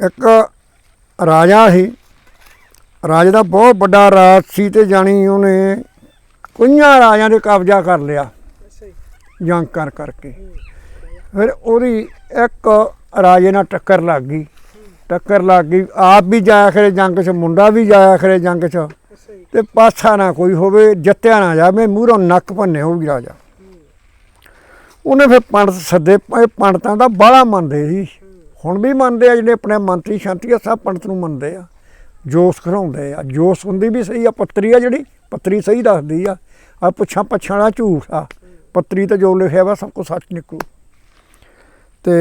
ਇੱਕ ਰਾਜਾ ਸੀ। ਰਾਜੇ ਦਾ ਬਹੁਤ ਵੱਡਾ ਰਾਜ ਸੀ ਤੇ ਜਾਣੀ ਉਹਨੇ ਕੁਈਆਂ ਰਾਜਿਆਂ ਦੇ ਕਬਜ਼ਾ ਕਰ ਲਿਆ। ਜੰਗ ਕਰ ਕਰਕੇ। ਫਿਰ ਉਹਦੀ ਇੱਕ ਰਾਜੇ ਨਾਲ ਟੱਕਰ ਲੱਗ ਗਈ। ਟੱਕਰ ਲੱਗ ਗਈ। ਆਪ ਵੀ ਜਾਇਆ ਕਰੇ ਜੰਗ 'ਚ ਮੁੰਡਾ ਵੀ ਜਾਇਆ ਕਰੇ ਜੰਗ 'ਚ। ਤੇ ਪਾਸਾ ਨਾ ਕੋਈ ਹੋਵੇ ਜਿੱਤਿਆ ਨਾ ਜਾਵੇ ਮੂਹਰੋਂ ਨੱਕ ਭੰਨੇ ਹੋਊਗੀ ਰਾਜਾ। ਉਹਨੇ ਫਿਰ ਪੰਡਤ ਸੱਦੇ। ਪੰਡਤਾਂ ਦਾ ਬਾਹਲਾ ਮੰਨਦੇ ਸੀ। ਹੁਣ ਵੀ ਮੰਨਦੇ ਆ ਜਿਹੜੇ ਆਪਣੇ ਮੰਤਰੀ ਸ਼ਾਂਤੀ ਆ, ਸਭ ਪੰਡਤ ਨੂੰ ਮੰਨਦੇ ਆ। ਜੋਸ ਘਰਾਉਂਦੇ ਆ। ਜੋਸ ਹੁੰਦੀ ਵੀ ਸਹੀ ਆ, ਪੱਤਰੀ ਆ ਜਿਹੜੀ, ਪੱਤਰੀ ਸਹੀ ਦੱਸਦੀ ਆ। ਆ ਪੁੱਛਾਂ ਪੱਛਾਂ ਦਾ ਝੂਠ ਆ। ਪੱਤਰੀ ਤੇ ਜੋ ਲਿਖਿਆ ਵਾ, ਸਭ ਕੁਝ ਸੱਚ ਨਿਕਲੂ। ਤੇ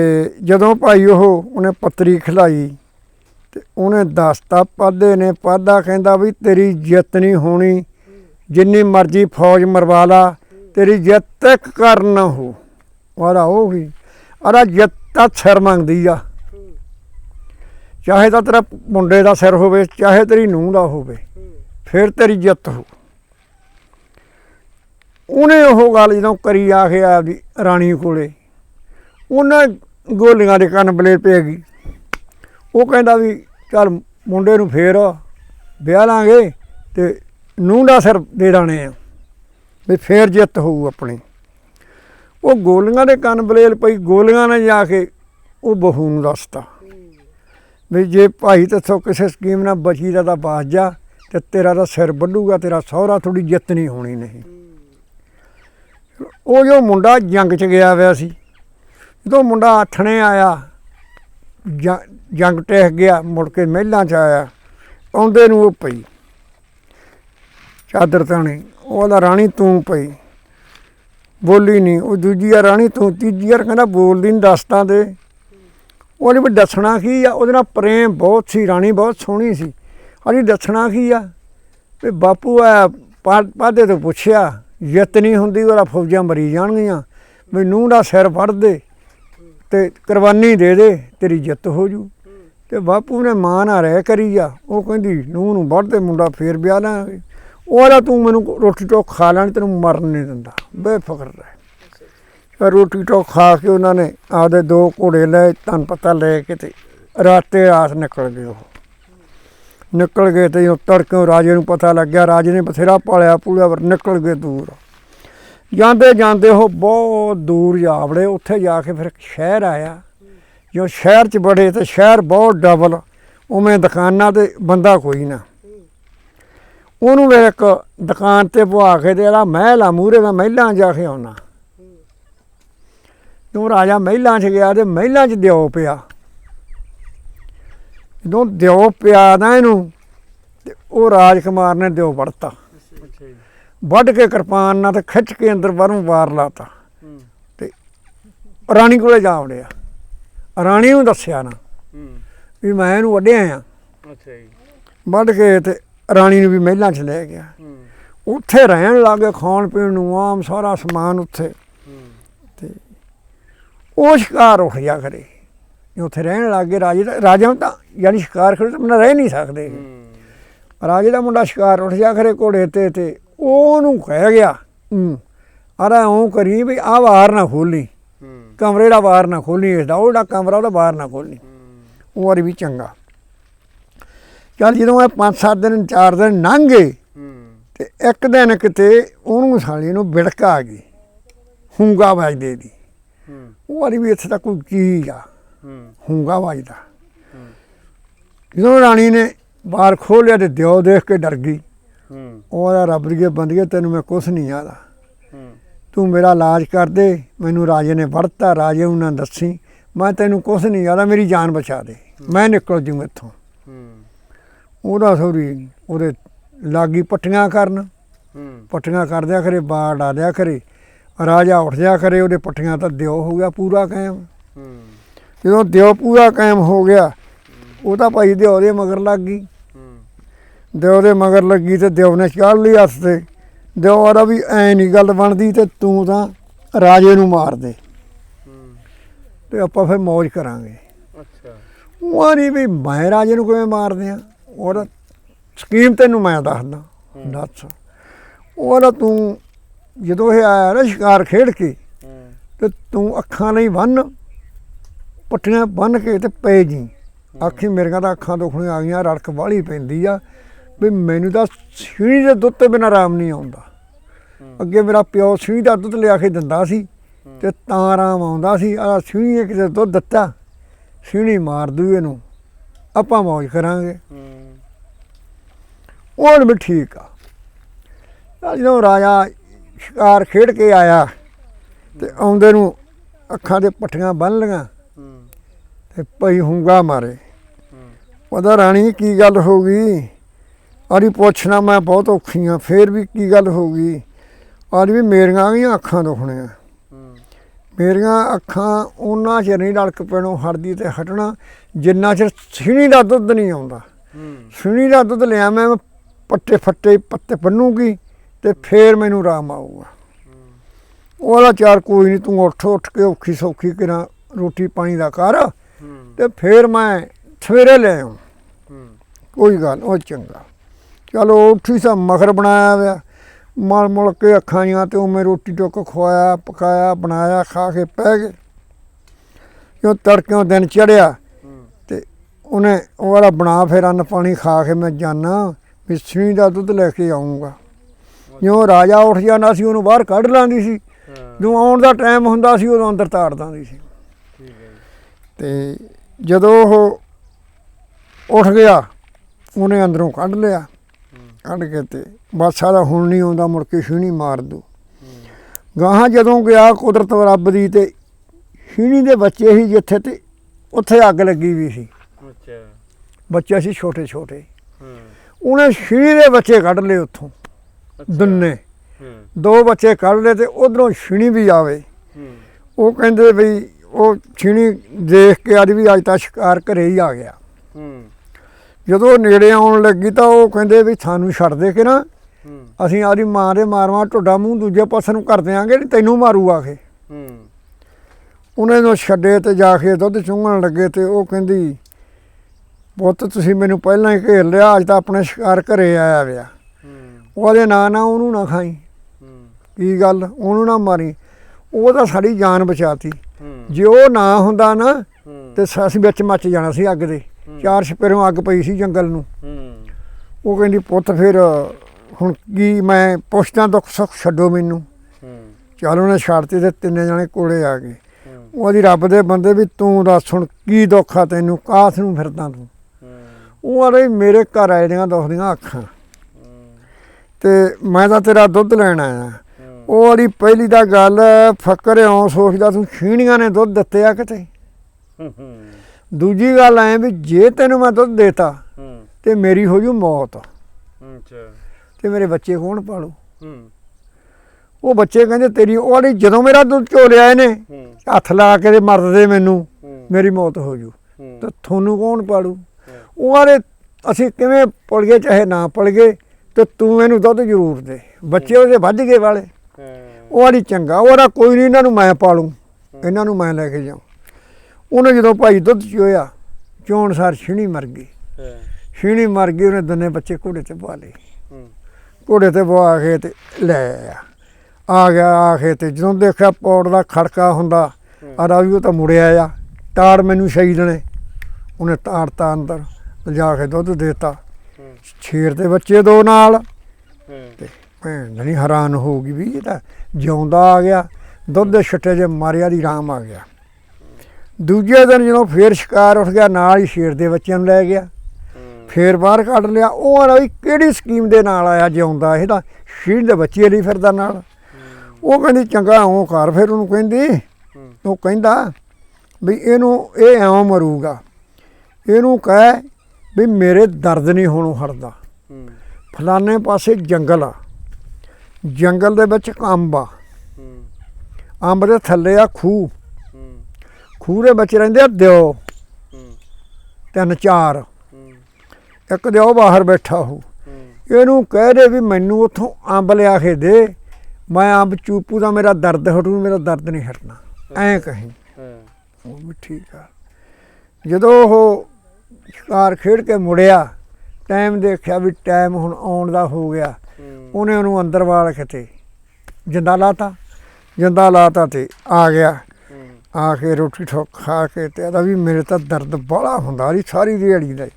ਜਦੋਂ ਭਾਈ ਉਹ ਉਹਨੇ ਪੱਤਰੀ ਖਿਲਾਈ, ਤੇ ਉਹਨੇ ਦੱਸਤਾ ਪਾਦੇ ਨੇ ਪਾਦਾ ਕਹਿੰਦਾ ਵੀ ਤੇਰੀ ਜਿੱਤ ਨਹੀਂ ਹੋਣੀ, ਜਿੰਨੀ ਮਰਜ਼ੀ ਫੌਜ ਮਰਵਾ ਲਾ, ਤੇਰੀ ਜਿੱਤ ਤੱਕ ਨਾ ਹੋ। ਵਾਰਾ ਉਹ ਹੀ ਅਰਾ ਜਿੱਤ ਤਾਂ ਸਿਰ ਮੰਗਦੀ ਆ। ਚਾਹੇ ਤਾਂ ਤੇਰਾ ਮੁੰਡੇ ਦਾ ਸਿਰ ਹੋਵੇ, ਚਾਹੇ ਤੇਰੀ ਨੂੰਹ ਦਾ ਹੋਵੇ, ਫਿਰ ਤੇਰੀ ਜਿੱਤ ਹੋ ਉਹਨੇ ਉਹ ਗੱਲ ਜਦੋਂ ਕਰੀ ਆ ਕੇ ਆਪਦੀ ਰਾਣੀ ਕੋਲੇ, ਉਹਨਾਂ ਗੋਲੀਆਂ ਦੇ ਕੰਨ ਬਲੇ ਪੈ ਗਈ। ਉਹ ਕਹਿੰਦਾ ਵੀ, ਚੱਲ ਮੁੰਡੇ ਨੂੰ ਫੇਰ ਵਿਆਹ ਲਾਂਗੇ ਤੇ ਨੂੰਹ ਦਾ ਸਿਰ ਦੇ ਦਾਣੇ ਆ, ਵੀ ਫੇਰ ਜਿੱਤ ਹੋਊ ਆਪਣੀ। ਉਹ ਗੋਲੀਆਂ ਦੇ ਕੰਨ ਬਲੇਲ ਪਈ, ਗੋਲੀਆਂ ਨੇ ਜਾ ਕੇ ਉਹ ਬਹੂ ਨੂੰ ਦੱਸਤਾ। ਵੀ ਜੇ ਭਾਈ ਤੇਥੋਂ ਕਿਸੇ ਸਕੀਮ ਨਾਲ ਬਚੀ ਦਾ ਤਾਂ ਬਾਜ ਜਾ ਤੇ ਤੇਰਾ ਤਾਂ ਸਿਰ ਵੱਢੂਗਾ, ਤੇਰਾ ਸਹੁਰਾ ਥੋੜੀ ਜਿੱਤ ਨਹੀਂ ਹੋਣੀ ਨਹੀਂ। ਉਹ ਜੋ ਮੁੰਡਾ ਜੰਗ 'ਚ ਗਿਆ ਹੋਇਆ ਸੀ, ਜਦੋਂ ਮੁੰਡਾ ਆਥਣੇ ਆਇਆ, ਜਾਂ- ਜੰਗ ਟਹਿ ਗਿਆ, ਮੁੜ ਕੇ ਮਹਿਲਾਂ 'ਚ ਆਇਆ, ਆਉਂਦੇ ਨੂੰ ਉਹ ਪਈ। ਚਾਦਰ ਤਾਣੀ ਉਹਦਾ ਰਾਣੀ ਤੂੰ ਪਈ। ਬੋਲੀ ਨਹੀਂ, ਉਹ ਦੂਜੀ ਆ, ਰਾਣੀ ਤੂੰ। ਤੀਜੀ ਵਾਰ ਕਹਿੰਦਾ, ਬੋਲਦੀ ਨਹੀਂ ਦੱਸਦਾ ਦੇ। ਉਹਨੇ ਵੀ ਦੱਸਣਾ ਕੀ ਆ, ਉਹਦੇ ਨਾਲ ਪ੍ਰੇਮ ਬਹੁਤ ਸੀ, ਰਾਣੀ ਬਹੁਤ ਸੋਹਣੀ ਸੀ। ਅਜੀ ਦੱਸਣਾ ਕੀ ਆ ਵੀ ਬਾਪੂ ਆ ਪਾਦੇ ਤੋਂ ਪੁੱਛਿਆ, ਜਿੱਤ ਨਹੀਂ ਹੁੰਦੀ ਉਹਦਾ ਫੌਜਾਂ ਮਰੀ ਜਾਣਗੀਆਂ, ਵੀ ਨੂੰਹ ਦਾ ਸਿਰ ਫੜ ਦੇ ਤੇ ਕੁਰਬਾਨੀ ਦੇ ਦੇ, ਤੇਰੀ ਜਿੱਤ ਹੋ ਜੂ। ਤੇ ਬਾਪੂ ਨੇ ਮਾਂ ਨਾਲ ਰਹਿ ਕਰੀ ਆ, ਉਹ ਕਹਿੰਦੀ, ਨੂੰਹ ਨੂੰ ਵੱਢਦੇ ਮੁੰਡਾ ਫੇਰ ਵਿਆਹ ਲਾਂਗੇ। ਉਹਦਾ ਤੂੰ ਮੈਨੂੰ ਰੋਟੀ ਟੋਕ ਖਾ ਲੈਣ, ਤੈਨੂੰ ਮਰਨ ਨਹੀਂ ਦਿੰਦਾ। ਬੇਫਿਕਰ ਰਹਿ। ਰੋਟੀ ਟੋਕ ਖਾ ਕੇ ਉਹਨਾਂ ਨੇ ਆਪਦੇ ਦੋ ਘੋੜੇ ਲੈ ਤਨ ਪਤਾ ਲੈ ਕੇ ਤੇ ਰਾਤੇ ਰਾਤ ਨਿਕਲ ਗਏ ਉਹ। ਨਿਕਲ ਗਏ ਤੇ ਜਦੋਂ ਤੜਕੇ ਰਾਜੇ ਨੂੰ ਪਤਾ ਲੱਗਿਆ, ਰਾਜੇ ਨੇ ਬਥੇਰਾ ਪਾਲਿਆ, ਪੂਰਾ ਪਰ ਨਿਕਲ ਗਏ ਦੂਰ। ਜਾਂਦੇ ਜਾਂਦੇ ਉਹ ਬਹੁਤ ਦੂਰ ਜਾ ਵੜੇ, ਉੱਥੇ ਜਾ ਕੇ ਫਿਰ ਸ਼ਹਿਰ ਆਇਆ। ਜੋ ਸ਼ਹਿਰ 'ਚ ਬੜੇ ਤੇ ਸ਼ਹਿਰ ਬਹੁਤ ਡਬਲ, ਉਵੇਂ ਦੁਕਾਨਾਂ ਤੇ ਬੰਦਾ ਕੋਈ ਨਾ। ਉਹਨੂੰ ਫਿਰ ਇੱਕ ਦੁਕਾਨ ਤੇ ਬੁਆ ਕੇ ਤੇ ਜਿਹੜਾ ਮਹਿਲ ਆ ਮੂਰੇ ਦਾ ਮਹਿਲਾ ਜਾ ਕੇ ਆਉਣਾ। ਤੂੰ ਰਾਜਾ ਮਹਿਲਾਂ 'ਚ ਗਿਆ ਤੇ ਮਹਿਲਾਂ 'ਚ ਦਿਓ ਪਿਆ। ਜਦੋਂ ਦਿਓ ਪਿਆ ਨਾ ਇਹਨੂੰ ਤੇ ਉਹ ਰਾਜਕੁਮਾਰ ਨੇ ਦਿਓ ਵੜਤਾ ਵੱਢ ਕੇ ਕਿਰਪਾਨ ਨਾਲ ਤੇ ਖਿੱਚ ਕੇ ਅੰਦਰ ਬਾਹਰੋਂ ਵਾਰ ਲਾਤਾ। ਹੂੰ। ਰਾਣੀ ਕੋਲੇ ਜਾ ਵੜਿਆ। ਰਾਣੀ ਨੂੰ ਦੱਸਿਆ ਨਾ ਵੀ ਮੈਂ ਇਹਨੂੰ ਵੱਢਿਆ ਆ। ਅੱਛਾ ਜੀ। ਵੱਢ ਕੇ ਤੇ ਰਾਣੀ ਨੂੰ ਵੀ ਮਹਿਲਾਂ 'ਚ ਲੈ ਗਿਆ। ਉੱਥੇ ਰਹਿਣ ਲੱਗੇ ਖਾਣ ਪੀਣ ਨੂੰ ਆਮ ਸਾਰਾ ਸਮਾਨ ਉੱਥੇ। ਹੂੰ। ਉਹ ਸ਼ਿਕਾਰ ਉੱਠ ਜਾ ਕਰੇ। ਜੇ ਉੱਥੇ ਰਹਿਣ ਲੱਗੇ ਰਾਜੇ ਦਾ ਰਾਜਾ ਤਾਂ ਯਾਨੀ ਸ਼ਿਕਾਰ ਖੜੇ ਤਾਂ ਰਹਿ ਨਹੀਂ ਸਕਦੇ। ਰਾਜੇ ਦਾ ਮੁੰਡਾ ਸ਼ਿਕਾਰ ਉੱਠ ਜਾ ਕਰੇ ਘੋੜੇ ਤੇ ਤੇ ਉਹਨੂੰ ਕਹਿ ਗਿਆ ਅਰੇ ਉਹ ਕਰੀ ਵੀ ਆ ਵਾਰ ਨਾ ਖੋਲੀ ਕਮਰੇ ਦਾ ਬਾਹਰ ਨਾ ਖੋਲੀ ਇਸ ਦਾ ਉਹਦਾ ਕਮਰਾ ਉਹਦਾ ਬਾਹਰ ਨਾ ਖੋਲੀ ਉਹ ਵਾਰੀ ਵੀ ਚੰਗਾ। ਚੱਲ ਜਦੋਂ ਇਹ ਪੰਜ ਸੱਤ ਦਿਨ ਚਾਰ ਦਿਨ ਲੰਘ ਗਏ ਤੇ ਇੱਕ ਦਿਨ ਕਿਤੇ ਉਹਨੂੰ ਸਾਲੀ ਨੂੰ ਬਿੜਕ ਆ ਗਈ ਹੂੰਗਾ ਵੱਜਦੇ ਦੀ। ਉਹ ਵਾਰੀ ਵੀ ਇੱਥੇ ਤਾਂ ਕੋਈ ਚੀਜ਼ ਆ ਹੂੰ। ਹੂੰਗਾ ਵੱਜਦਾ। ਜਦੋਂ ਰਾਣੀ ਨੇ ਬਾਹਰ ਖੋਲਿਆ ਤੇ ਦਿਓ ਦੇਖ ਕੇ ਡਰ ਗਈ। ਹੂੰ। ਉਹਦਾ ਰੱਬ ਦੀ ਬੰਦਗੀ ਤੈਨੂੰ ਮੈਂ ਕੁਛ ਨਹੀਂ ਆਦਾ ਹੂੰ। ਤੂੰ ਮੇਰਾ ਇਲਾਜ ਕਰ ਦੇ ਮੈਨੂੰ ਰਾਜੇ ਨੇ ਵੜਤਾ ਰਾਜੇ ਨੂੰ ਨਾ ਦੱਸੀ। ਮੈਂ ਤੈਨੂੰ ਕੁਛ ਨਹੀਂ ਆਦਾ ਮੇਰੀ ਜਾਨ ਬਚਾ ਦੇ। ਮੈਂ ਨਿਕਲ ਜੂ ਇੱਥੋਂ। ਹੂੰ। ਉਹਦਾ ਸੌਰੀ ਉਹਦੇ ਲਾਗੀ ਪੱਟੀਆਂ ਕਰਨ। ਹੂੰ। ਪੱਟੀਆਂ ਕਰਦਿਆ ਕਰੇ ਬਾੜ ਆਦਿਆ ਕਰੇ ਰਾਜਾ ਉੱਠ ਜਾ ਕਰੇ ਉਹਦੇ ਪੱਟੀਆਂ ਤਾਂ ਦਿਓ ਹੋ ਗਿਆ ਪੂਰਾ ਕਾਇਮ। ਹੂੰ। ਜਦੋਂ ਦਿਓ ਪੂਰਾ ਕਾਇਮ ਹੋ ਗਿਆ ਉਹ ਤਾਂ ਭਾਈ ਦਿਓ ਦੇ ਮਗਰ ਲੱਗ ਗਈ। ਹੂੰ। ਦਿਓ ਦੇ ਮਗਰ ਲੱਗੀ ਤੇ ਦਿਓ ਨੇ ਚਾੜ ਲਈ ਹੱਥ ਤੇ। ਦਿਓ ਆਦਾ ਵੀ ਐ ਨਹੀਂ ਗੱਲ ਬਣਦੀ ਤੇ ਤੂੰ ਤਾਂ ਰਾਜੇ ਨੂੰ ਮਾਰ ਦੇ। ਤੇ ਆਪਾਂ ਫਿਰ ਮौज ਕਰਾਂਗੇ। ਅੱਛਾ। ਉਹ ਨਹੀਂ ਵੀ ਮੈਂ ਰਾਜੇ ਨੂੰ ਕਿਵੇਂ ਮਾਰਦੇ ਆ? ਉਹਦਾ ਸਕੀਮ ਤੈਨੂੰ ਮੈਂ ਦੱਸਦਾ। ਦੱਸ। ਉਹਦਾ ਤੂੰ ਜਦੋਂ ਇਹ ਆਇਆ ਨਾ ਸ਼ਿਕਾਰ ਖੇਡ ਕੇ ਤੇ ਤੂੰ ਅੱਖਾਂ ਨਹੀਂ ਬੰਨ ਪੱਟੀਆਂ ਬੰਨ ਕੇ ਤੇ ਪੈ ਜੀ। ਆਖੀ ਮੇਰੀਆਂ ਤਾਂ ਅੱਖਾਂ ਦੁਖਣੀਆਂ ਆ ਗਈਆਂ ਰੜਕ ਵਾਲੀ ਪੈਂਦੀ ਆ ਵੀ ਮੈਨੂੰ ਤਾਂ ਛੀਣੀ ਦੇ ਦੁੱਧ ਤੇ ਬਿਨਾਂ ਆਰਾਮ ਨਹੀਂ ਆਉਂਦਾ। ਅੱਗੇ ਮੇਰਾ ਪਿਓ ਛੀਣੀ ਦਾ ਦੁੱਧ ਲਿਆ ਕੇ ਦਿੰਦਾ ਸੀ ਤੇ ਤਾਂ ਆਰਾਮ ਆਉਂਦਾ ਸੀ ਆ ਛੀਣੀ ਨੇ ਕਿਤੇ ਦੁੱਧ ਦਿੱਤਾ ਛੀਣੀ ਮਾਰ ਦੂ ਇਹਨੂੰ। ਆਪਾਂ ਮौज ਕਰਾਂਗੇ। ਹੂੰ। ਹੁਣ ਵੀ ਠੀਕ ਆ। ਤਾਂ ਜਦੋਂ ਰਾਜਾ ਸ਼ਿਕਾਰ ਖੇਡ ਕੇ ਆਇਆ ਤੇ ਆਉਂਦੇ ਨੂੰ ਅੱਖਾਂ ਦੇ ਪੱਟੀਆਂ ਬੰਨ ਲਈਆਂ ਹੂੰ ਤੇ ਪਈ ਹੁੰਗਾ ਮਾਰੇ। ਉਹਦਾ ਰਾਣੀ ਕੀ ਗੱਲ ਹੋ ਗਈ? ਆਰੀ ਪੁੱਛਣਾ ਮੈਂ ਬਹੁਤ ਔਖੀ ਆ ਫੇਰ ਵੀ ਕੀ ਗੱਲ ਹੋ ਗਈ? ਆਰੀ ਵੀ ਮੇਰੀਆਂ ਵੀ ਅੱਖਾਂ ਦੁਖਣੀਆਂ। ਮੇਰੀਆਂ ਅੱਖਾਂ ਉਹਨਾਂ ਚਿਰ ਨਹੀਂ ਲੜਕ ਪੈਣੋਂ ਹਟਦੀ ਤੇ ਹਟਣਾ ਜਿੰਨਾ ਚਿਰ ਛਿਣੀ ਦਾ ਦੁੱਧ ਨਹੀਂ ਆਉਂਦਾ। ਛਿਣੀ ਦਾ ਦੁੱਧ ਲਿਆ ਮੈਂ ਪੱਟੇ ਫੱਟੇ ਪੱਤੇ ਬੰਨੂਗੀ। ਤੇ ਫੇਰ ਮੈਨੂੰ ਆਰਾਮ ਆਊਗਾ। ਉਹਦਾ ਚਾਰ ਕੋਈ ਨਹੀਂ ਤੂੰ ਉੱਠ ਉੱਠ ਕੇ ਔਖੀ ਸੌਖੀ ਕਿਰਾਂ ਰੋਟੀ ਪਾਣੀ ਦਾ ਕਰ ਹੂੰ ਤੇ ਫੇਰ ਮੈਂ ਸਵੇਰੇ ਲੈ ਆਉਂ। ਕੋਈ ਗੱਲ ਉਹ ਚੰਗਾ। ਚਲੋ ਉੱਠੀ ਸਾ ਮਖਰ ਬਣਾਇਆ ਹੋਇਆ। ਮਲ ਮੁਲ ਕੇ ਅੱਖਾਂ ਜੀਆਂ ਤੇ ਉਵੇਂ ਰੋਟੀ ਟੁੱਕ ਖਵਾਇਆ, ਪਕਾਇਆ, ਬਣਾਇਆ, ਖਾ ਕੇ ਪੈ ਗਏ। ਜੋ ਤੜਕਿਓਂ ਦਿਨ ਚੜਿਆ ਹੂੰ ਤੇ ਉਹਨੇ ਉਹ ਵਾਲਾ ਬਣਾ ਫਿਰ ਅੰਨ ਪਾਣੀ ਖਾ ਕੇ ਮੈਂ ਜਾਣਾ ਵੀ ਸਣੀ ਦਾ ਦੁੱਧ ਲੈ ਕੇ ਆਉਂਗਾ ਜਿਉਂ ਰਾਜਾ ਉੱਠ ਜਾਂਦਾ ਸੀ ਉਹਨੂੰ ਬਾਹਰ ਕੱਢ ਲਾਂਦੀ ਸੀ। ਜਦੋਂ ਆਉਣ ਦਾ ਟਾਈਮ ਹੁੰਦਾ ਸੀ ਉਦੋਂ ਅੰਦਰ ਤਾੜ ਦਿੰਦੀ ਸੀ। ਠੀਕ ਹੈ ਤੇ ਜਦੋਂ ਉਹ ਉੱਠ ਗਿਆ ਉਹਨੇ ਅੰਦਰੋਂ ਕੱਢ ਲਿਆ। ਕੱਢ ਕੇ ਤੇ ਬਸ ਸਾਡਾ ਹੁਣ ਨਹੀਂ ਆਉਂਦਾ ਮੁੜ ਕੇ ਛੀਣੀ ਮਾਰ ਦੂ। ਗਾਹਾਂ ਜਦੋਂ ਗਿਆ ਕੁਦਰਤ ਰੱਬ ਦੀ ਤੇ ਛੀਣੀ ਦੇ ਬੱਚੇ ਹੀ ਜਿੱਥੇ ਤੇ ਉੱਥੇ ਅੱਗ ਲੱਗੀ ਵੀ ਸੀ। ਅੱਛਾ। ਬੱਚੇ ਸੀ ਛੋਟੇ ਛੋਟੇ ਹੂੰ। ਉਹਨੇ ਛੀਣੀ ਦੇ ਬੱਚੇ ਕੱਢ ਲਏ ਉੱਥੋਂ। ਦੁੰਨੇ। ਦੋ ਬੱਚੇ ਕੱਢ ਲਏ ਤੇ ਉਧਰੋਂ ਛੀਣੀ ਵੀ ਆਵੇ। ਉਹ ਕਹਿੰਦੇ ਵੀ ਉਹ ਛੀਣੀ ਦੇਖ ਕੇ ਅੱਜ ਵੀ ਅੱਜ ਤਾਂ ਸ਼ਿਕਾਰ ਘਰੇ ਹੀ ਆ ਗਿਆ। ਜਦੋਂ ਨੇੜੇ ਆਉਣ ਲੱਗੀ ਤਾਂ ਉਹ ਕਹਿੰਦੇ ਵੀ ਸਾਨੂੰ ਛੱਡ ਦੇ ਕੇ ਨਾ। ਅਸੀਂ ਆਦੀ ਮਾਂ ਦੇ ਮਾਰਵਾ ਢੋਡਾ ਮੂੰਹ ਦੂਜੇ ਪਾਸੇ ਨੂੰ ਕਰ ਦਿਆਂਗੇ ਤੈਨੂੰ ਮਾਰੂ ਆ ਕੇ ਹੂੰ। ਉਹਨੇ ਨੂੰ ਛੱਡੇ ਤੇ ਜਾ ਕੇ ਦੁੱਧ ਚੁੰਗਣ ਲੱਗੇ ਤੇ ਉਹ ਕਹਿੰਦੀ ਪੁੱਤ ਤੁਸੀਂ ਮੈਨੂੰ ਪਹਿਲਾਂ ਹੀ ਘੇਰ ਲਿਆ ਅੱਜ ਤਾਂ ਆਪਣੇ ਸ਼ਿਕਾਰ ਘਰੇ ਆਇਆ ਵਿਆ। ਉਹਦੇ ਨਾਂ ਨਾ ਉਹਨੂੰ ਨਾ ਖਾਈ। ਹੂੰ। ਕੀ ਗੱਲ? ਉਹਨੂੰ ਨਾ ਮਾਰੀ। ਉਹ ਤਾਂ ਸਾਡੀ ਜਾਨ ਬਚਾਤੀ। ਜੇ ਉਹ ਨਾ ਹੁੰਦਾ ਨਾ ਤੇ ਅਸੀਂ ਵਿੱਚ ਮੱਚ ਜਾਣਾ ਸੀ ਅੱਗ ਦੇ। ਚਾਰ ਛਪੇਰੋਂ ਅੱਗ ਪਈ ਸੀ ਜੰਗਲ ਨੂੰ। ਹੂੰ। ਉਹ ਕਹਿੰਦੀ ਪੁੱਤ ਫਿਰ ਹੁਣ ਕੀ ਮੈਂ ਪੁੱਛਦਾ ਦੁੱਖ ਸੁੱਖ ਛੱਡੋ ਮੈਨੂੰ। ਹੂੰ। ਚੱਲ ਉਹਨੇ ਛੱਡਤੀ ਤੇ ਤਿੰਨੇ ਜਣੇ ਕੋਲੇ ਆ ਗਏ। ਉਹਦੀ ਰੱਬ ਦੇ ਬੰਦੇ ਵੀ ਤੂੰ ਦੱਸ ਹੁਣ ਕੀ ਦੁੱਖ ਆ ਤੈਨੂੰ ਕਾਸ ਨੂੰ ਫਿਰਦਾ ਤੂੰ? ਉਹ ਆਰੇ ਮੇਰੇ ਘਰ ਆਏ ਦੀਆਂ ਦੁਖਦੀਆਂ ਅੱਖਾਂ। ਹੂੰ ਤੇ ਮੈਂ ਤਾਂ ਤੇਰਾ ਦੁੱਧ ਲੈਣ ਆਇਆ। ਉਹ ਵਾਲੀ ਪਹਿਲੀ ਤਾਂ ਗੱਲ ਫੱਕਰ ਇਉਂ ਸੋਚਦਾ ਤੂੰ ਛੀਣੀਆਂ ਨੇ ਦੁੱਧ ਦਿੱਤੇ ਆ ਕਿਤੇ। ਦੂਜੀ ਗੱਲ ਐ ਵੀ ਜੇ ਤੈਨੂੰ ਮੈਂ ਦੁੱਧ ਦੇਤਾ ਤੇ ਮੇਰੀ ਹੋ ਜੂ ਮੌਤ। ਅੱਛਾ। ਤੇ ਮੇਰੇ ਬੱਚੇ ਕੌਣ ਪਾਲੂ ਉਹ ਬੱਚੇ ਕਹਿੰਦੇ ਤੇਰੀ ਉਹ ਵਾਲੀ ਜਦੋਂ ਮੇਰਾ ਦੁੱਧ ਚੋ ਲਿਆ ਇਹਨੇ ਹੱਥ ਲਾ ਕੇ ਮਰਦੇ ਮੈਨੂੰ ਮੇਰੀ ਮੌਤ ਹੋ ਜੂ। ਤੇ ਤੁਹਾਨੂੰ ਕੌਣ ਪਾਲੂ। ਉਹ ਵਾਲੇ ਅਸੀਂ ਕਿਵੇਂ ਪਲ ਗਏ ਚਾਹੇ ਨਾ ਪਲ ਗਏ ਤੇ ਤੂੰ ਇਹਨੂੰ ਦੁੱਧ ਜ਼ਰੂਰ ਦੇ। ਬੱਚੇ ਉਹਦੇ ਵੱਜ ਗਏ ਵਾਲੇ। ਉਹ ਵਾਲੀ ਚੰਗਾ। ਉਹਦਾ ਕੋਈ ਨਹੀਂ ਇਹਨਾਂ ਨੂੰ ਮੈਂ ਪਾਲੂ। ਇਹਨਾਂ ਨੂੰ ਮੈਂ ਲੈ ਕੇ ਜਾਉਂ ਉਹਨੇ ਜਦੋਂ ਭਾਈ ਦੁੱਧ ਚੋਇਆ ਚੋਣ ਸਾਰ ਛਿਣੀ ਮਰ ਗਈ। ਛਿਣੀ ਮਰ ਗਈ ਉਹਨੇ ਦੋਨੇ ਬੱਚੇ ਘੋੜੇ ਤੇ ਪਾ ਲਏ। ਘੋੜੇ ਤੇ ਬਵਾ ਕੇ ਤੇ ਲੈ ਆਇਆ। ਆ ਗਿਆ ਆ ਕੇ ਤੇ ਜਦੋਂ ਦੇਖਿਆ ਪੌੜ ਦਾ ਖੜਕਾ ਹੁੰਦਾ ਆ ਰਾਵੀ ਉਹ ਤਾਂ ਮੁੜਿਆ ਆ। ਤਾੜ ਮੈਨੂੰ ਸ਼ਹੀਦ ਨੇ ਉਹਨੇ ਤਾੜ ਤਾ ਅੰਦਰ ਲਿਜਾ ਕੇ ਦੁੱਧ ਦੇਤਾ। ਛੇਰ ਦੇ ਬੱਚੇ ਦੋ ਨਾਲ। ਹੂੰ। ਭੈਣ ਨਹੀਂ ਹੈਰਾਨ ਹੋ ਗਈ ਵੀ ਇਹ ਤਾਂ ਜਿਉਂਦਾ ਆ ਗਿਆ ਦੁੱਧ ਦੇ ਛੱਟੇ ਜੇ ਮਾਰਿਆ ਦੀ ਰਾਮ ਆ ਗਿਆ। ਦੂਜੇ ਦਿਨ ਜਦੋਂ ਫੇਰ ਸ਼ਿਕਾਰ ਉੱਠ ਗਿਆ ਨਾਲ ਹੀ ਸ਼ੇਰ ਦੇ ਬੱਚਿਆਂ ਨੂੰ ਲੈ ਗਿਆ। ਫੇਰ ਬਾਹਰ ਕੱਢ ਲਿਆ। ਉਹ ਵਾਲਾ ਵੀ ਕਿਹੜੀ ਸਕੀਮ ਦੇ ਨਾਲ ਆਇਆ ਜਿਉਂਦਾ ਇਹ ਤਾਂ ਸ਼ੀਰ ਦੇ ਬੱਚੇ ਲਈ ਫਿਰਦਾ ਨਾਲ। ਉਹ ਕਹਿੰਦੀ ਚੰਗਾ ਉਹ ਕਰ ਫਿਰ ਉਹਨੂੰ ਕਹਿੰਦੀ ਉਹ ਕਹਿੰਦਾ ਵੀ ਇਹਨੂੰ ਇਹ ਐਵੇਂ ਮਰੂਗਾ। ਇਹਨੂੰ ਕਹਿ ਵੀ ਮੇਰੇ ਦਰਦ ਨਹੀਂ ਹੋਣੋਂ ਹਟਦਾ। ਫਲਾਣੇ ਪਾਸੇ ਜੰਗਲ ਆ। ਜੰਗਲ ਦੇ ਵਿੱਚ ਅੰਬ ਆ। ਅੰਬ ਦੇ ਥੱਲੇ ਆ ਖੂਹ। ਖੂਹ ਦੇ ਵਿੱਚ ਰਹਿੰਦੇ ਆ ਦਿਓ। ਤਿੰਨ ਚਾਰ। ਇੱਕ ਦਿਓ ਬਾਹਰ ਬੈਠਾ ਹੋ। ਇਹਨੂੰ ਕਹਿ ਦੇ ਵੀ ਮੈਨੂੰ ਉੱਥੋਂ ਅੰਬ ਲਿਆ ਕੇ ਦੇ। ਮੈਂ ਅੰਬ ਚੂਪੂ ਦਾ ਮੇਰਾ ਦਰਦ ਹਟੂ ਮੇਰਾ ਦਰਦ ਨਹੀਂ ਹਟਣਾ। ਐਂ ਕਹੀਂ। ਉਹ ਵੀ ਠੀਕ ਆ। ਜਦੋਂ ਉਹ ਸ਼ਿਕਾਰ ਖੇਡ ਕੇ ਮੁੜਿਆ ਟਾਈਮ ਦੇਖਿਆ ਵੀ ਟਾਈਮ ਹੁਣ ਆਉਣ ਦਾ ਹੋ ਗਿਆ। ਉਹਨੇ ਉਹਨੂੰ ਅੰਦਰ ਵਾਲ ਕਿਤੇ ਜਿੰਦਾ ਲਾਤਾ ਜਿੰਦਾ ਲਾਤਾ ਤੇ ਆ ਗਿਆ। ਆ ਕੇ ਰੋਟੀ ਠੋਕ ਖਾ ਕੇ ਤੇ ਆਦਾ ਵੀ ਮੇਰੇ ਤਾਂ ਦਰਦ ਬਾਹਲਾ ਹੁੰਦਾ ਸੀ ਸਾਰੀ ਦਿਹਾੜੀ ਦਾ।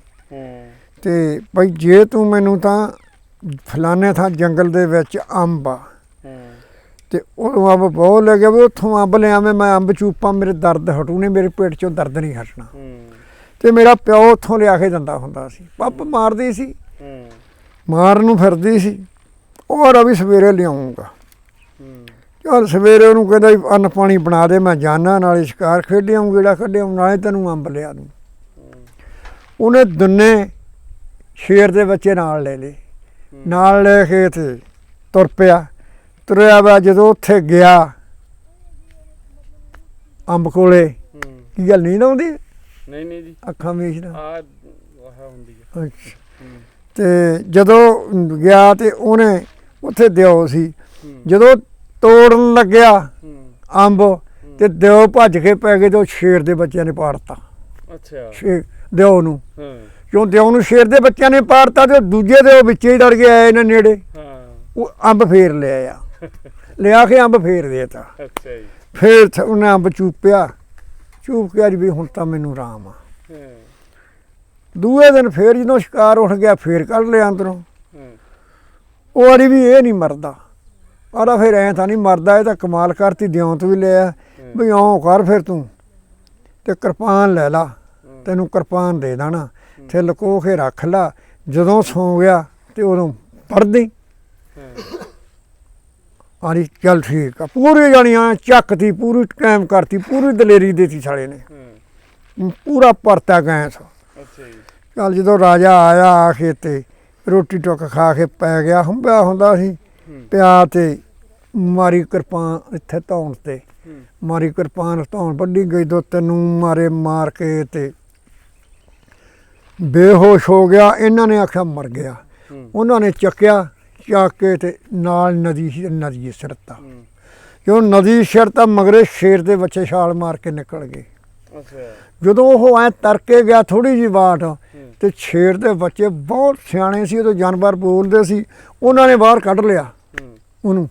ਤੇ ਭਾਈ ਜੇ ਤੂੰ ਮੈਨੂੰ ਤਾਂ ਫਲਾਣੇ ਥਾਂ ਜੰਗਲ ਦੇ ਵਿੱਚ ਅੰਬ ਆ। ਤੇ ਉਹ ਅੰਬ ਬਹੁਤ ਲੱਗਿਆ ਵੀ ਉੱਥੋਂ ਅੰਬ ਲਿਆਵੇਂ ਮੈਂ ਅੰਬ ਚੂਪਾਂ ਮੇਰੇ ਦਰਦ ਹਟੂ ਨੇ ਮੇਰੇ ਪੇਟ ਚੋਂ ਦਰਦ ਨਹੀਂ ਹਟਣਾ। ਤੇ ਮੇਰਾ ਪਿਓ ਉੱਥੋਂ ਲਿਆ ਕੇ ਦਿੰਦਾ ਹੁੰਦਾ ਸੀ। ਪੱਪ ਮਾਰਦੀ ਸੀ। ਮਾਰਨ ਨੂੰ ਫਿਰਦੀ ਸੀ। ਉਹ ਰਵੀ ਸਵੇਰੇ ਲਿਆਉਂਗਾ। ਚਲ ਸਵੇਰੇ ਉਹਨੂੰ ਕਹਿੰਦਾ ਅੰਨ ਪਾਣੀ ਬਣਾ ਦੇ ਮੈਂ ਜਾਣਾ ਨਾਲੇ ਸ਼ਿਕਾਰ ਖੇਡਿਆ ਗੇੜਾ ਕੱਢਿਆ ਨਾਲੇ ਤੈਨੂੰ ਅੰਬ ਲਿਆ ਦੂੰ। ਉਹਨੇ ਦੁੰਨੇ ਸ਼ੇਰ ਦੇ ਬੱਚੇ ਨਾਲ ਲੈ ਲਏ। ਨਾਲ ਲੈ ਕੇ ਤੇ ਤੁਰ ਪਿਆ। ਤੁਰਿਆ ਵਾ ਜਦੋਂ ਉੱਥੇ ਗਿਆ ਅੰਬ ਕੋਲੇ। ਕੀ ਗੱਲ ਨੀਂਦ ਆਉਂਦੀ? ਨਹੀਂ ਨਹੀਂ ਜੀ। ਅੱਖਾਂ ਮੀਚਦਾ ਆ ਆਹ ਹੁੰਦੀ ਹੈ ਅੱਛਾ। ਹੂੰ। ਤੇ ਜਦੋਂ ਗਿਆ ਤੇ ਉਹਨੇ ਉੱਥੇ ਦਿਓ ਸੀ। ਹੂੰ। ਜਦੋਂ ਤੋੜਨ ਲੱਗਿਆ ਹੂੰ। ਅੰਬ ਤੇ ਦਿਓ ਭੱਜ ਕੇ ਪੈ ਗਏ ਤੇ ਉਹ ਸ਼ੇਰ ਦੇ ਬੱਚਿਆਂ ਨੇ ਪਾੜਤਾ। ਅੱਛਾ। ਸ਼ੇਰ ਦਿਓ ਨੂੰ। ਹਾਂ। ਕਿਉਂ ਦਿਓ ਨੂੰ ਸ਼ੇਰ ਦੇ ਬੱਚਿਆਂ ਨੇ ਪਾੜਤਾ ਤੇ ਉਹ ਦੂਜੇ ਦੇ ਉਹ ਵਿੱਚੇ ਹੀ ਡਰ ਗਿਆ ਇਹਨਾਂ ਨੇੜੇ। ਹਾਂ। ਉਹ ਅੰਬ ਫੇਰ ਲਿਆ ਆ ਲਿਆ ਕੇ ਅੰਬ ਫੇਰ ਦੇਤਾ। ਅੱਛਾ ਜੀ। ਫੇਰ ਥ- ਉਹਨੇ ਅੰਬ ਚੂਪਿਆ। ਚੂਪ ਕੇ ਅੱਜ ਵੀ ਹੁਣ ਤਾਂ ਮੈਨੂੰ ਆਰਾਮ ਆ। ਦੂਏ ਦਿਨ ਫੇਰ ਜਦੋਂ ਸ਼ਿਕਾਰ ਉੱਠ ਗਿਆ ਫੇਰ ਕੱਢ ਲਿਆ ਅੰਦਰੋਂ। ਉਹ ਅੜੀ ਵੀ ਇਹ ਨਹੀਂ ਮਰਦਾ। ਆਰਾ ਫਿਰ ਐ ਤਾਂ ਨਹੀਂ ਮਰਦਾ ਇਹ ਤਾਂ ਕਮਾਲ ਕਰਤੀ ਦਿਉਂ ਤੋਂ ਵੀ ਲਿਆ। ਵੀ ਆਉਂ ਕਰ ਫਿਰ ਤੂੰ। ਤੇ ਕਿਰਪਾਨ ਲੈ ਲਾ। ਤੈਨੂੰ ਕਿਰਪਾਨ ਦੇ ਦੇਣਾ। ਤੇ ਲਕੋ ਕੇ ਰੱਖ ਲਾ। ਜਦੋਂ ਸੌਂ ਗਿਆ ਤੇ ਉਦੋਂ ਪੜਦੀ ਆਰੀ ਚੱਲ ਠੀਕ ਆ। ਪੂਰੀ ਜਾਣੀਆਂ ਚੱਕਤੀ ਪੂਰੀ ਕਾਇਮ ਕਰਤੀ ਪੂਰੀ ਦਲੇਰੀ ਦੇਤੀ ਸਾਲੇ ਨੇ। ਹਾਂ। ਪੂਰਾ ਪਰਤਾ ਗੈਸ। ਅੱਛਾ ਜੀ। ਚੱਲ ਜਦੋਂ ਰਾਜਾ ਆਇਆ ਆ ਕੇ ਤੇ ਰੋਟੀ ਟੁੱਕ ਖਾ ਕੇ ਪੈ ਗਿਆ ਹੰਬਿਆ ਹੁੰਦਾ ਸੀ ਪਿਆ ਤੇ ਮਾਰੀ ਕਿਰਪਾਨ ਇੱਥੇ ਧੌਣ ਤੇ। ਮਾਰੀ ਕਿਰਪਾਨ ਧੌਣ ਵੱਡੀ ਗਈ ਦੋ ਤੈਨੂੰ ਮਾਰੇ ਮਾਰ ਕੇ ਤੇ ਬੇਹੋਸ਼ ਹੋ ਗਿਆ ਇਹਨਾਂ ਨੇ ਆਖਿਆ ਮਰ ਗਿਆ। ਉਹਨਾਂ ਨੇ ਚੱਕਿਆ ਚੱਕ ਕੇ ਤੇ ਨਾਲ ਨਦੀ ਸੀ ਨਦੀ ਸਿਰਤਾ ਕਿਉਂ ਨਦੀ ਸਿਰਤਾ ਮਗਰੇ ਸ਼ੇਰ ਦੇ ਬੱਚੇ ਛਾਲ ਮਾਰ ਕੇ ਨਿਕਲ ਗਏ। ਜਦੋਂ ਉਹ ਐ ਤਰਕੇ ਗਿਆ ਥੋੜੀ ਜੀ ਬਾਟ ਤੇ ਸ਼ੇਰ ਦੇ ਬੱਚੇ ਬਹੁਤ ਸਿਆਣੇ ਸੀ ਉਦੋਂ ਜਾਨਵਰ ਬੋਲਦੇ ਸੀ। ਉਹਨਾਂ ਨੇ ਬਾਹਰ ਕੱਢ ਲਿਆ ਉਹਨੂੰ।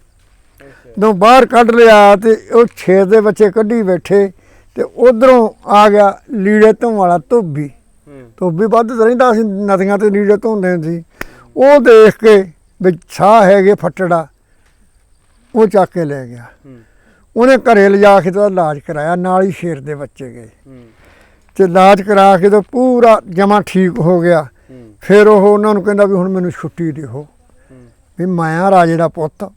ਜਦੋਂ ਬਾਹਰ ਕੱਢ ਲਿਆ ਤੇ ਉਹ ਛੇਰ ਦੇ ਬੱਚੇ ਕੱਢੀ ਬੈਠੇ ਤੇ ਉਧਰੋਂ ਆ ਗਿਆ ਲੀੜੇ ਧੋਣ ਵਾਲਾ ਧੋਬੀ। ਧੋਬੀ ਵੱਧ ਤਾਂ ਰਹਿੰਦਾ ਸੀ ਨਦੀਆਂ ਤੇ ਲੀੜੇ ਧੋਂਦੇ ਸੀ। ਉਹ ਦੇਖ ਕੇ ਵੀ ਛਾਹ ਹੈਗੇ ਫੱਟੜਾ ਉਹ ਚੱਕ ਕੇ ਲੈ ਗਿਆ। ਉਹਨੇ ਘਰੇ ਲਿਜਾ ਕੇ ਤੇ ਇਲਾਜ ਕਰਾਇਆ ਨਾਲ ਹੀ ਸ਼ੇਰ ਦੇ ਬੱਚੇ ਗਏ। ਤੇ ਇਲਾਜ ਕਰਾ ਕੇ ਤੇ ਪੂਰਾ ਜਮਾ ਠੀਕ ਹੋ ਗਿਆ। ਫਿਰ ਉਹ ਉਹਨਾਂ ਨੂੰ ਕਹਿੰਦਾ ਵੀ ਹੁਣ ਮੈਨੂੰ ਛੁੱਟੀ ਦਿਓ। ਵੀ ਮੈਂ ਆ ਰਾਜੇ ਦਾ ਪੁੱਤ।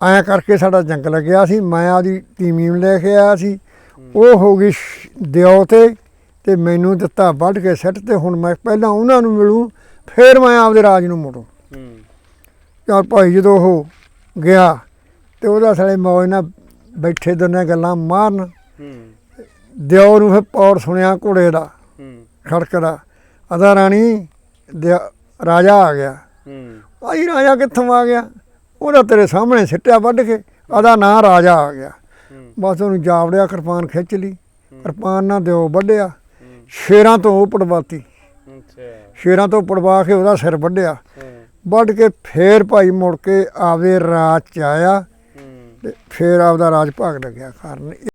ਐਂ ਕਰਕੇ ਸਾਡਾ ਜੰਗ ਲੱਗਿਆ ਸੀ। ਮੈਂ ਆਦੀ ਤੀਮੀਮ ਲੈ ਕੇ ਆਇਆ ਸੀ। ਉਹ ਹੋ ਗਈ ਦਿਓ ਤੇ ਤੇ ਮੈਨੂੰ ਦਿੱਤਾ ਵੱਢ ਕੇ ਸੱਟ ਤੇ ਹੁਣ ਮੈਂ ਪਹਿਲਾਂ ਉਹਨਾਂ ਨੂੰ ਮਿਲੂ ਫਿਰ ਮੈਂ ਆਪਦੇ ਰਾਜ ਨੂੰ ਮੁੜੂ। ਯਾਰ ਭਾਈ ਜਦੋਂ ਉਹ ਗਿਆ ਤੇ ਉਹਦਾ ਸਾਲੇ ਮੌਜ ਨਾਲ ਬੈਠੇ ਦੋਨੇ ਗੱਲਾਂ ਮਾਰਨ। ਹੂੰ। ਦਿਓ ਨੂੰ ਫਿਰ ਪੌੜ ਸੁਣਿਆ ਘੋੜੇ ਦਾ ਹੂੰ। ਖੜਕਦਾ ਅਦਾ ਰਾਣੀ ਦਿਆ- ਰਾਜਾ ਆ ਗਿਆ। ਹੂੰ। ਆਈ ਰਾਜਾ ਕਿੱਥੋਂ ਆ ਗਿਆ? ਉਹਦਾ ਤੇਰੇ ਸਾਹਮਣੇ ਸਿੱਟਿਆ ਵੱਢ ਕੇ ਆਦਾ ਨਾਂ ਰਾਜਾ ਆ ਗਿਆ। ਹੂੰ। ਬਸ ਉਹਨੂੰ ਜਾਵੜਿਆ ਕਿਰਪਾਨ ਖਿੱਚ ਲਈ। ਕਿਰਪਾਨ ਨਾਲ ਦਿਓ ਵੱਢਿਆ। ਹੂੰ। ਸ਼ੇਰਾਂ ਤੋਂ ਉਹ ਪੜਵਾਤੀ। ਅੱਛਾ। ਸ਼ੇਰਾਂ ਤੋਂ ਪੜਵਾ ਕੇ ਉਹਦਾ ਸਿਰ ਵੱਢਿਆ। ਹਾਂ। ਵੱਢ ਕੇ ਫੇਰ ਭਾਈ ਮੁੜ ਕੇ ਆਵੇ ਰਾਜ ਚ ਆਇਆ ਤੇ ਫੇਰ ਆਪਦਾ ਰਾਜ ਭਾਗ ਲੱਗਿਆ ਕਰਨ